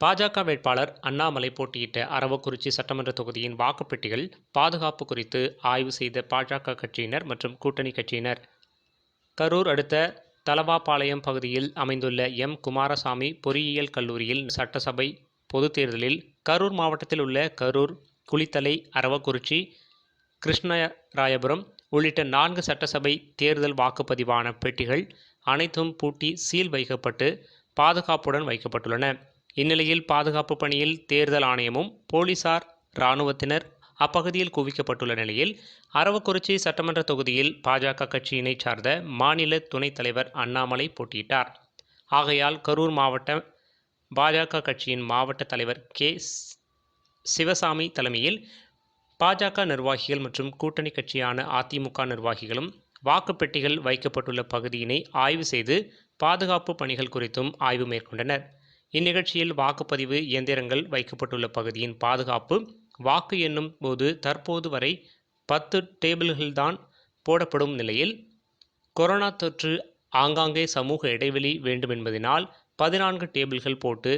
பாஜக வேட்பாளர் அண்ணாமலை போட்டியிட்ட அரவக்குறிச்சி சட்டமன்ற தொகுதியின் வாக்குப்பெட்டிகள் பாதுகாப்பு குறித்து ஆய்வு செய்த பாஜக கட்சியினர் மற்றும் கூட்டணி கட்சியினர். கரூர் அடுத்த தலவாபாளையம் பகுதியில் அமைந்துள்ள எம். குமாரசாமி பொறியியல் கல்லூரியில் சட்டசபை பொதுத் தேர்தலில் கரூர் மாவட்டத்தில் உள்ள கரூர் குளித்தலை அரவக்குறிச்சி கிருஷ்ணராயபுரம் உள்ளிட்ட நான்கு சட்டசபை தேர்தல் வாக்குப்பதிவான பெட்டிகள் அனைத்தும் பூட்டி சீல் வைக்கப்பட்டு பாதுகாப்புடன் வைக்கப்பட்டுள்ளன. இந்நிலையில் பாதுகாப்பு பணியில் தேர்தல் ஆணையமும் போலீசார் இராணுவத்தினர் அப்பகுதியில் குவிக்கப்பட்டுள்ள நிலையில் அரவக்குறிச்சி சட்டமன்ற தொகுதியில் பாஜக கட்சியினை சார்ந்த மாநில துணைத் தலைவர் அண்ணாமலை போட்டியிட்டார். ஆகையால் கரூர் மாவட்ட பாஜக கட்சியின் மாவட்ட தலைவர் கே சிவசாமி தலைமையில் பாஜக நிர்வாகிகள் மற்றும் கூட்டணி கட்சியான அதிமுக நிர்வாகிகளும் வாக்குப்பெட்டிகள் வைக்கப்பட்டுள்ள பகுதியினை ஆய்வு செய்து பாதுகாப்பு பணிகள் குறித்தும் ஆய்வு மேற்கொண்டனர். இந்நிகழ்ச்சியில் வாக்குப்பதிவு இயந்திரங்கள் வைக்கப்பட்டுள்ள பகுதியின் பாதுகாப்பு வாக்கு எண்ணும் போது தற்போது வரை பத்து டேபிள்கள்தான் போடப்படும் நிலையில் கொரோனா தொற்று ஆங்காங்கே சமூக இடைவெளி வேண்டுமென்பதினால் பதினான்கு டேபிள்கள் போட்டு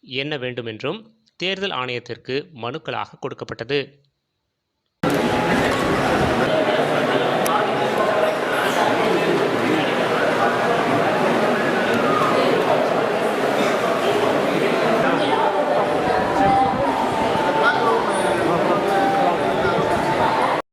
எண்ண வேண்டும் என்றும் தேர்தல் ஆணையத்திற்கு மனுக்களாக கொடுக்கப்பட்டது.